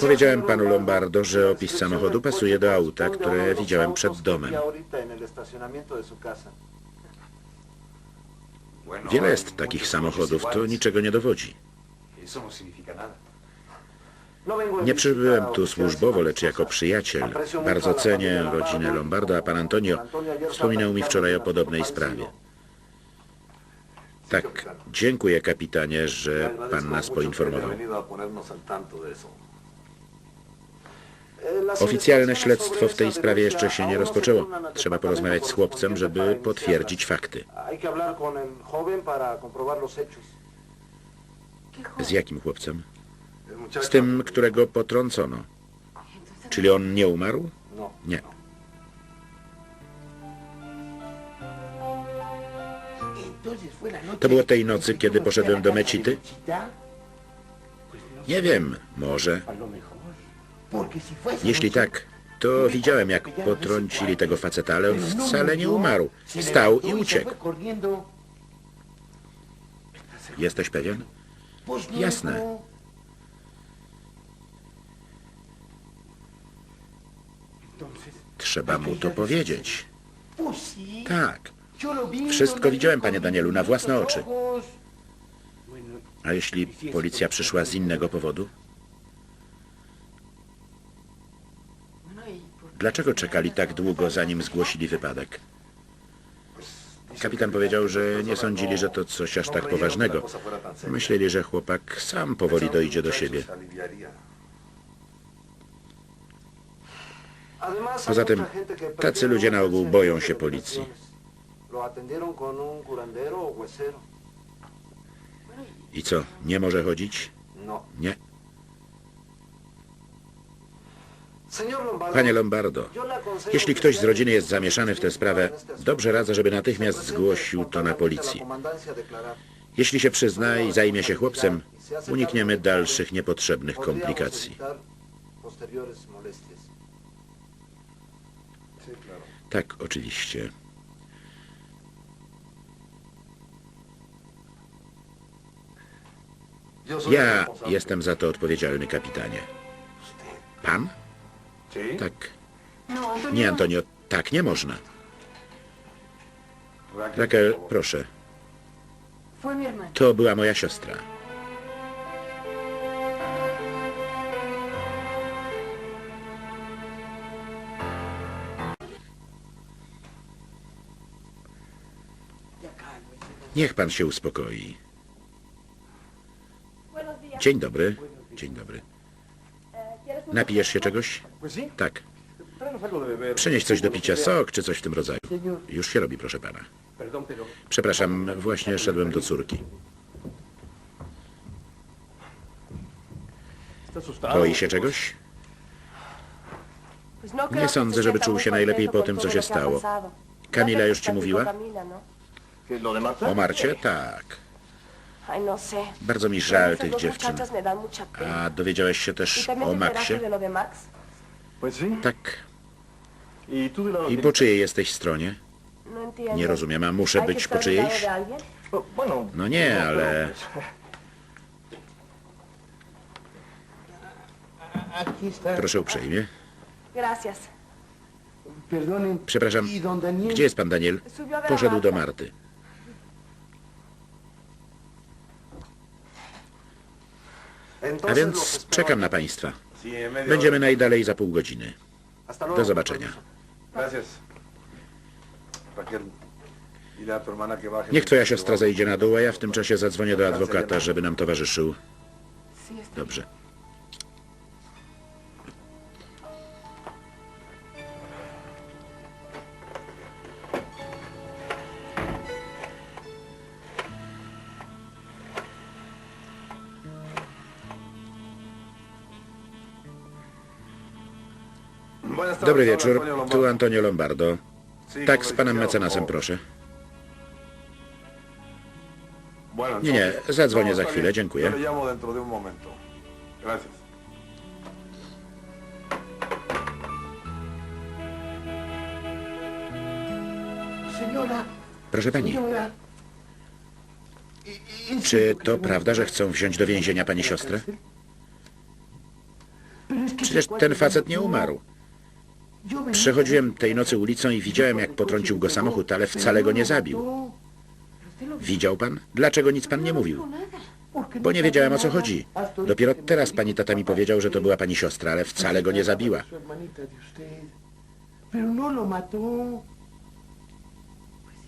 Powiedziałem panu Lombardo, że opis samochodu pasuje do auta, które widziałem przed domem. Wiele jest takich samochodów, to niczego nie dowodzi. Nie przybyłem tu służbowo, lecz jako przyjaciel. Bardzo cenię rodzinę Lombardo, a pan Antonio wspominał mi wczoraj o podobnej sprawie. Tak, dziękuję kapitanie, że pan nas poinformował. Oficjalne śledztwo w tej sprawie jeszcze się nie rozpoczęło. Trzeba porozmawiać z chłopcem, żeby potwierdzić fakty. Z jakim chłopcem? Z tym, którego potrącono. Czyli on nie umarł? Nie. To było tej nocy, kiedy poszedłem do Mecity? Nie wiem, może. Jeśli tak, to widziałem, jak potrącili tego faceta, ale on wcale nie umarł. Stał i uciekł. Jesteś pewien? Jasne. Trzeba mu to powiedzieć. Tak. Wszystko widziałem, panie Danielu, na własne oczy. A jeśli policja przyszła z innego powodu? Dlaczego czekali tak długo, zanim zgłosili wypadek? Kapitan powiedział, że nie sądzili, że to coś aż tak poważnego. Myśleli, że chłopak sam powoli dojdzie do siebie. Poza tym, tacy ludzie na ogół boją się policji. I co, nie może chodzić? Nie. Panie Lombardo, jeśli ktoś z rodziny jest zamieszany w tę sprawę, dobrze radzę, żeby natychmiast zgłosił to na policję. Jeśli się przyzna i zajmie się chłopcem, unikniemy dalszych niepotrzebnych komplikacji. Tak, oczywiście. Ja jestem za to odpowiedzialny, kapitanie. Pan? Tak. Nie, Antonio, tak nie można. Raquel, proszę. To była moja siostra. Niech pan się uspokoi. Dzień dobry. Dzień dobry. Napijesz się czegoś? Tak. Przynieś coś do picia, sok czy coś w tym rodzaju. Już się robi, proszę pana. Przepraszam, właśnie szedłem do córki. Boi się czegoś? Nie sądzę, żeby czuł się najlepiej po tym, co się stało. Kamila już ci mówiła? O Marcie? Tak. Bardzo mi żal tych dziewczyn. A dowiedziałeś się też o Maxie? Tak. I po czyjej jesteś stronie? Nie rozumiem, a muszę być po czyjejś? No nie, ale... Proszę uprzejmie. Przepraszam, gdzie jest pan Daniel? Poszedł do Marty. A więc czekam na państwa. Będziemy najdalej za pół godziny. Do zobaczenia. Niech twoja siostra zejdzie na dół, a ja w tym czasie zadzwonię do adwokata, żeby nam towarzyszył. Dobrze. Dobry wieczór. Tu Antonio Lombardo. Tak, z panem mecenasem proszę. Nie, nie, zadzwonię za chwilę, dziękuję. Proszę pani, czy to prawda, że chcą wziąć do więzienia pani siostrę? Przecież ten facet nie umarł. Przechodziłem tej nocy ulicą i widziałem, jak potrącił go samochód, ale wcale go nie zabił. Widział pan? Dlaczego nic pan nie mówił? Bo nie wiedziałem o co chodzi. Dopiero teraz pani tata mi powiedział, że to była pani siostra, ale wcale go nie zabiła.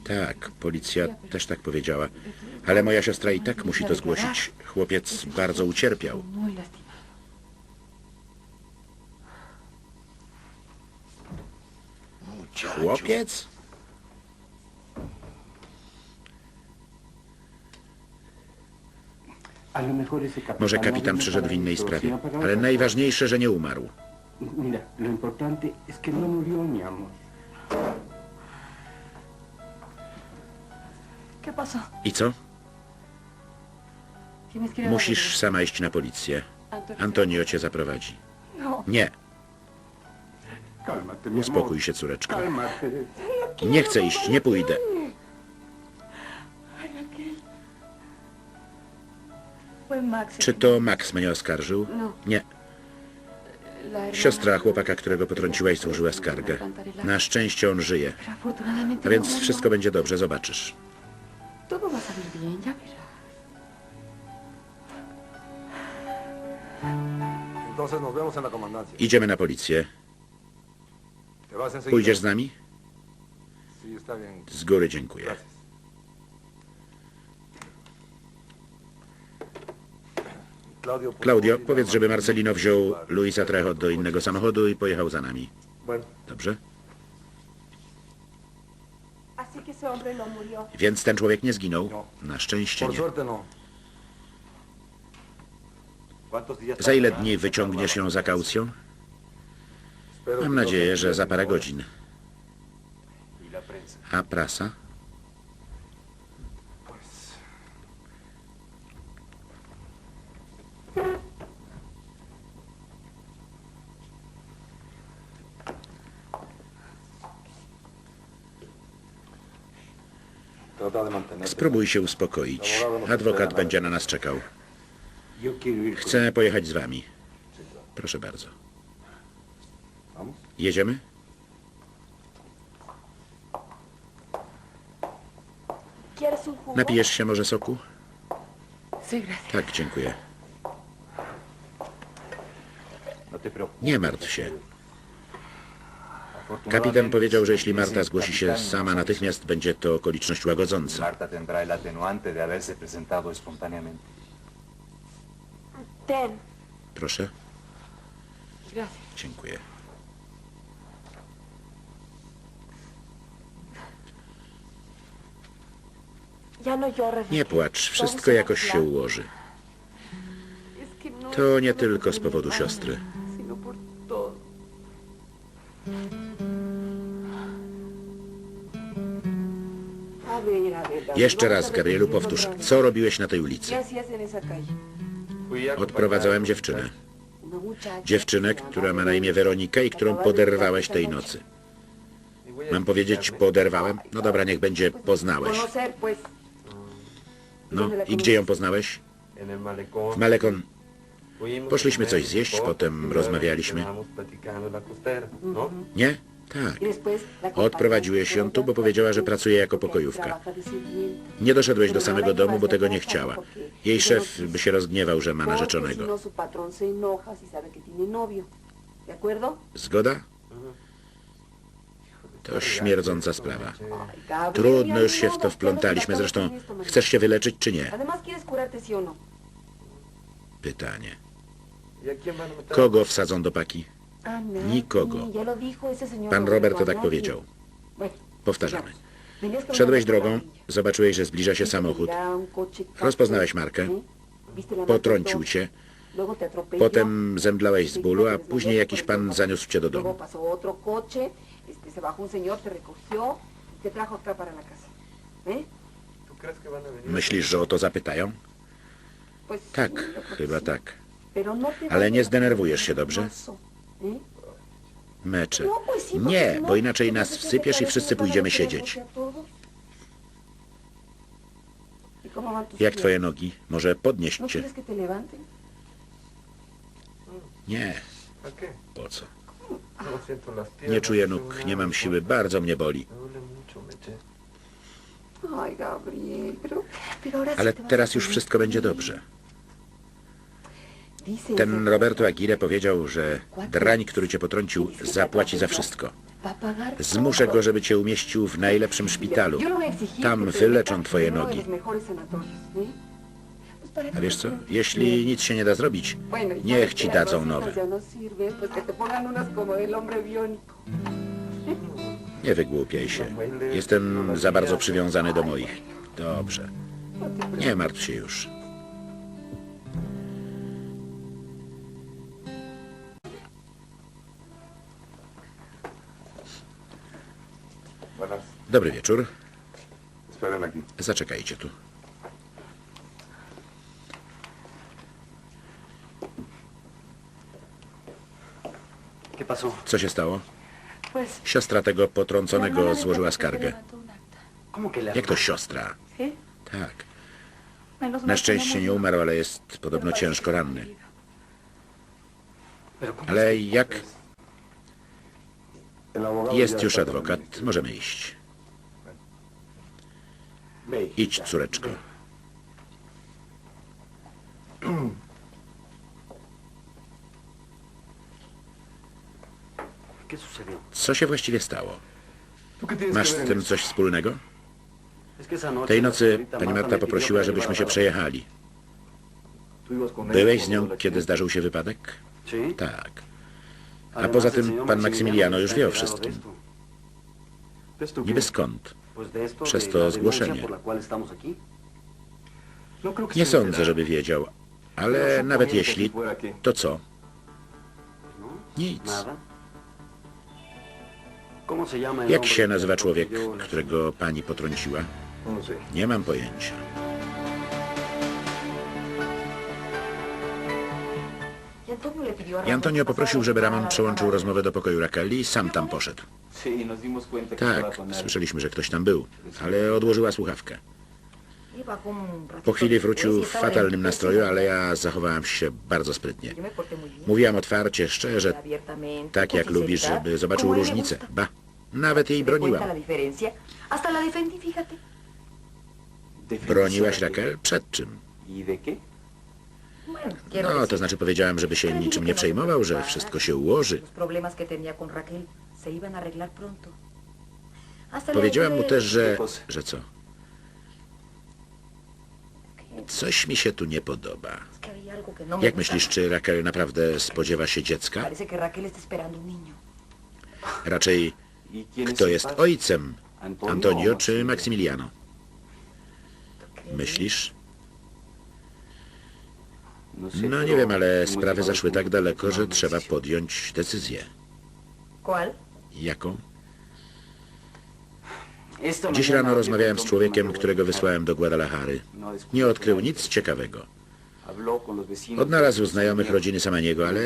Tak, policja też tak powiedziała. Ale moja siostra i tak musi to zgłosić. Chłopiec bardzo ucierpiał. Chłopiec? Może kapitan przyszedł w innej sprawie, ale najważniejsze, że nie umarł. Mira, lo importante es que no murió, mi amor. ¿Qué pasó? I co? Musisz sama iść na policję. Antonio. Antonio cię zaprowadzi. No. Nie, Cálmate, mi amor. spokój się, córeczko. Nie chcę iść, nie pójdę. Czy to Max mnie oskarżył? No. Nie. Siostra chłopaka, którego potrąciłaś, złożyła skargę. Na szczęście on żyje. A więc wszystko będzie dobrze, zobaczysz. Idziemy na policję. Pójdziesz z nami? Z góry dziękuję. Claudio, powiedz, żeby Marcelino wziął Luisa Trejo do innego samochodu i pojechał za nami. Dobrze? Więc ten człowiek nie zginął? Na szczęście nie. suerte no. ¿Cuántos días Za ile dni wyciągniesz ją za kaucją? Mam nadzieję, że za parę godzin. A prasa? Spróbuj się uspokoić. Adwokat będzie na nas czekał. Chcę pojechać z wami. Proszę bardzo. Jedziemy? Napijesz się może soku? Tak, dziękuję. No. Nie martw się. Kapitan powiedział, że jeśli Marta zgłosi się sama natychmiast, będzie to okoliczność łagodząca. Marta tendrá Nie płacz, wszystko jakoś się ułoży. No To nie tylko z powodu siostry. Jeszcze vamos raz, Gabrielu, powtórz. Co robiłeś na tej ulicy? Odprowadzałem dziewczynę. Muchacha Dziewczynę, która ma na imię Weronika i którą poderwałeś tej nocy. Mam powiedzieć, poderwałem? No dobra, niech będzie, poznałeś. No i gdzie ją poznałeś? W Malekon. Poszliśmy coś zjeść, potem rozmawialiśmy. ¿no? Nie? Tak. Odprowadziłeś ją tu, bo powiedziała, że pracuje jako pokojówka. Nie doszedłeś do samego domu, bo tego nie chciała. Jej szef by się rozgniewał, że ma narzeczonego. su To śmierdząca sprawa. Trudno już się w to wplątaliśmy. Zresztą chcesz się wyleczyć czy nie? Pytanie. Kogo wsadzą do paki? Nikogo. Pan Robert to tak powiedział. Powtarzamy. Szedłeś drogą, zobaczyłeś, że zbliża się samochód. Rozpoznałeś markę. Potrącił cię. Potem zemdlałeś z bólu, a później jakiś pan zaniósł cię do domu. Se bajó un señor, te recogió y te trajo acá para la casa. ¿Eh? ¿Tú crees que van a venir? Myślisz, że o to zapytają? Pues, Tak, chyba sí. tak. Pero no te Ale nie zdenerwujesz się, dobrze? ¿eh? Mecze. No, pues sí, porque Nie, no, bo inaczej nas wsypiesz i wszyscy pójdziemy siedzieć. ¿Y Jak twoje nogi? Może podnieść ¿No cię? Nie. Po co? Nie czuję nóg, nie mam siły, bardzo mnie boli. Ale teraz już wszystko będzie dobrze. Ten Roberto Aguirre powiedział, że drań, który cię potrącił, zapłaci za wszystko. Zmuszę go, żeby cię umieścił w najlepszym szpitalu. Tam wyleczą twoje nogi. A wiesz co? Jeśli nic się nie da zrobić, y niech ci dadzą nowe. no. Nie wygłupiaj się. Jestem za bardzo przywiązany do moich. Dobrze. Nie martw się już. Dobry wieczór. Zaczekajcie tu. Co się stało? Siostra tego potrąconego złożyła skargę. levantó un acta. ¿Cómo que le Jak to siostra? Tak. Na que szczęście no nie umarł, ale jest podobno ciężko ranny. herido. ¿Pero cómo Ale jak jest już adwokat, możemy iść. Ve. Idź, córeczko. Co się właściwie stało? ¿Tú qué tienes Masz z tym coś wspólnego? Tej nocy pani Marta poprosiła, żebyśmy się przejechali. Byłeś z nią, kiedy zdarzył się wypadek? Tak. A poza tym pan Maksymiliano już wie o wszystkim. Niby skąd? Przez to zgłoszenie. No Nie sądzę, żeby wiedział. Ale nawet jeśli, to co? ¿No? Nic. Jak się nazywa człowiek, którego pani potrąciła? No. Nie mam pojęcia. Y Antonio I poprosił, żeby Ramon przełączył rozmowę do pokoju Rakeli i sam tam poszedł. Estaba Tak, słyszeliśmy, że ktoś tam był, ale odłożyła słuchawkę. Y bajó un ratito Po chwili wrócił w fatalnym nastroju, ale ja zachowałem się bardzo sprytnie. Mówiłam otwarcie, szczerze, tak jak sinceridad, żeby zobaczył różnicę. Ba, nawet jej ¿Te cuenta broniłam. Broniłaś Raquel? Przed czym? No, to znaczy powiedziałem, żeby się niczym nie przejmował, że wszystko się ułoży. Powiedziałem mu też, że... Że co? Coś mi się tu nie podoba. Jak myślisz, czy Raquel naprawdę spodziewa się dziecka? Raczej, ¿Y quién kto jest ojcem? Antonio czy Maximiliano? Maksymiliano? Myślisz? No nie wiem, ale sprawy zaszły tak daleko, że trzeba podjąć decyzję. Jaką? Dziś rano rozmawiałem z człowiekiem, którego wysłałem do Guadalajary. Nie odkrył nic ciekawego. Odnalazł znajomych rodziny Samaniego, ale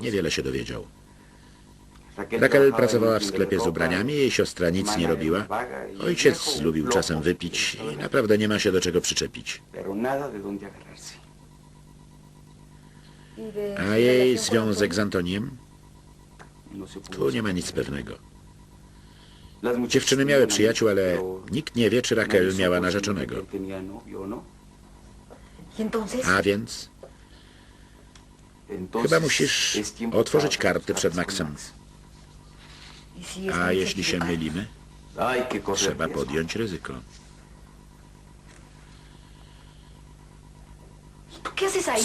niewiele się dowiedział. Raquel pracowała w sklepie z ubraniami, jej siostra nic nie robiła. Ojciec lubił czasem wypić i naprawdę nie ma się do czego przyczepić. A jej związek z. Antoniem? Tu nie ma nic pewnego. Dziewczyny miały przyjaciół, ale nikt nie wie, czy Raquel miała narzeczonego. A więc chyba musisz otworzyć karty przed Maxem. Max. ¿y si A jeśli się mylimy, trzeba podjąć ryzyko.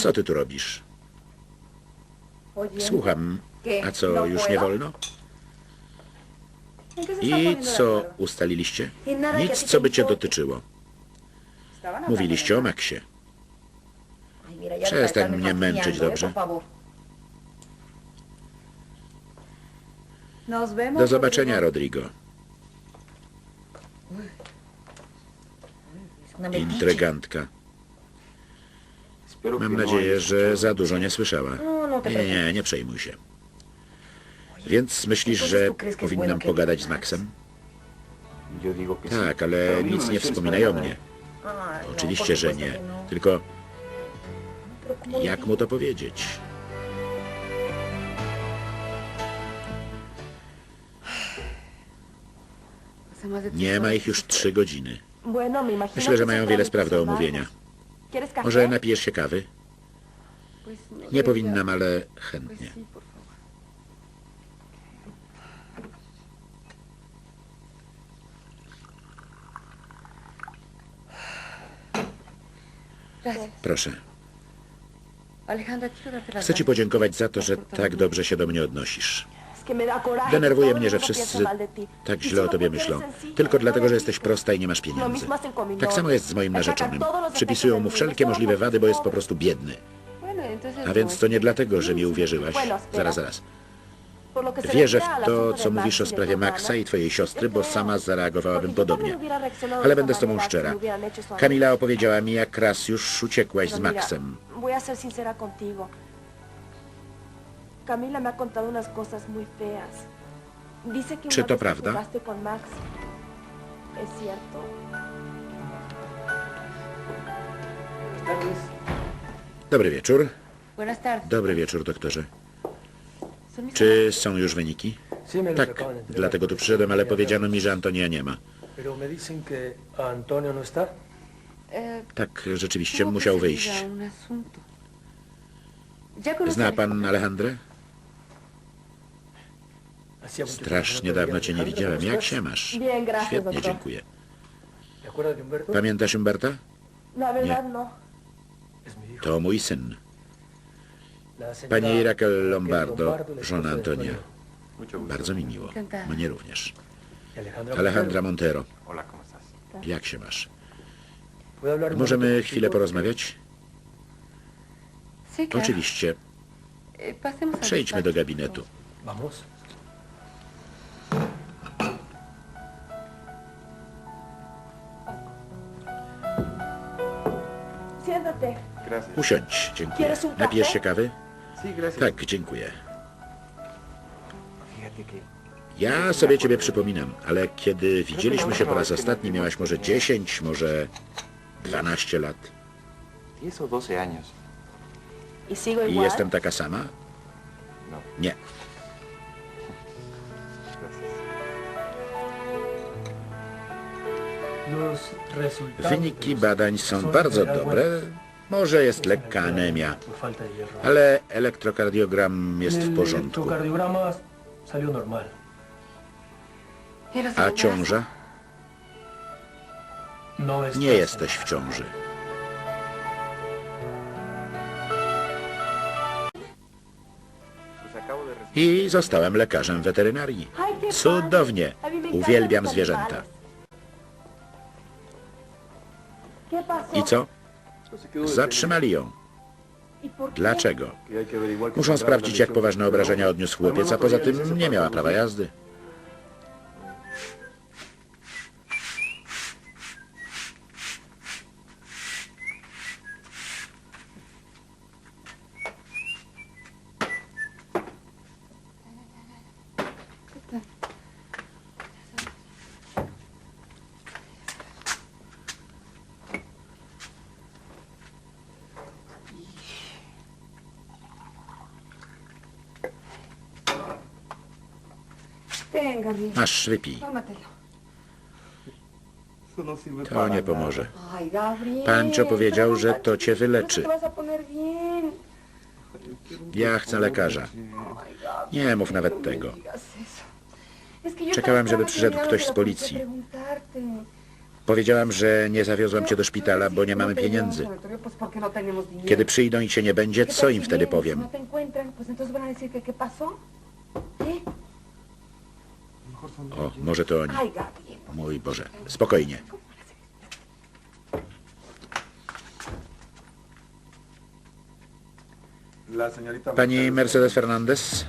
Co ty tu robisz? Słucham. A co, ¿No już nie wolno? I co ustaliliście? Nic, co by cię dotyczyło. Mówiliście o. Maxie. Przestań mnie męczyć, dobrze? Vemos. Do zobaczenia, Rodrigo. Intrygantka. Mam no nadzieję, że za dużo nie słyszała. No, no Nie, nie, nie przejmuj się. Więc myślisz, że powinnam pogadać z Maxem? Tak, ale nic nie wspominaj o mnie. Oczywiście, że nie. Tylko jak mu to powiedzieć? Nie ma ich już trzy godziny. Myślę, że mają wiele spraw do omówienia. Może napijesz się kawy? Nie powinnam, ale chętnie. Proszę. Darte las Chcę ci gracias. podziękować za to, że tak dobrze się do mnie odnosisz. Denerwuje mnie, że wszyscy tak źle o tobie myślą. Tylko dlatego, że jesteś prosta i nie masz pieniędzy. Tak samo jest z moim narzeczonym. Przypisują mu wszelkie możliwe wady, bo jest po prostu biedny. A więc to nie dlatego, że mi uwierzyłaś. Zaraz, zaraz. Wierzę w to, co mówisz o sprawie Maxa i twojej siostry, bo sama zareagowałabym podobnie. Ale będę z tobą szczera. Kamila opowiedziała mi, jak raz już uciekłaś z Maxem. Czy to prawda? Dobry wieczór. Dobry wieczór, doktorze. Czy są już wyniki? Tak, dlatego tu przyszedłem, ale powiedziano mi, że Antonia nie ma. No. Eh, Tak, rzeczywiście que musiał wyjść. Zna pan. Alejandrę? Que Strasznie no dawno cię nie widziałem. ¿cómo Jak się masz? Świetnie, dziękuję. Pamiętasz Umberta? Verdad no. To mój syn. Pani Raquel Lombardo, żona Antonia. Bardzo mi miło. Mnie również. Y Alejandra Montero, Hola, ¿cómo estás? jak się masz? ¿Puedo hablar un Możemy chwilę porozmawiać? Oczywiście. Al Przejdźmy do gabinetu. Usiądź, dziękuję. Napijesz się kawy? Tak, dziękuję. Ja sobie ciebie przypominam, ale kiedy widzieliśmy się po raz ostatni, miałaś może 10, może 12 lat. 10 o 12 años. ¿Y I igual? jestem taka sama? No, Nie. Wyniki badań są bardzo dobre. Może jest lekka anemia, ale elektrokardiogram jest w porządku. electrocardiograma salió normal. ¿Y los A ciąża? No Nie jesteś w ciąży. I zostałem lekarzem weterynarii. Cudownie. Uwielbiam zwierzęta. I co? Zatrzymali ją. Dlaczego? Muszą sprawdzić, jak poważne obrażenia odniósł chłopiec, a poza tym nie miała prawa jazdy. Masz, wypij. No To nie pomoże. Pancho powiedział, że to cię wyleczy. Ja chcę lekarza. Nie mów nawet tego. estaba żeby przyszedł ktoś z policji. Powiedziałam, że nie zawiozłam cię do szpitala, bo nie mamy pieniędzy. Kiedy przyjdą i cię nie będzie, ¿Qué co im wtedy powiem? no te encuentran, pues entonces van a decir que qué pasó. ¿Eh? O, może to oni. Mój Boże. Spokojnie. Pani Mercedes Mercedes Fernandez?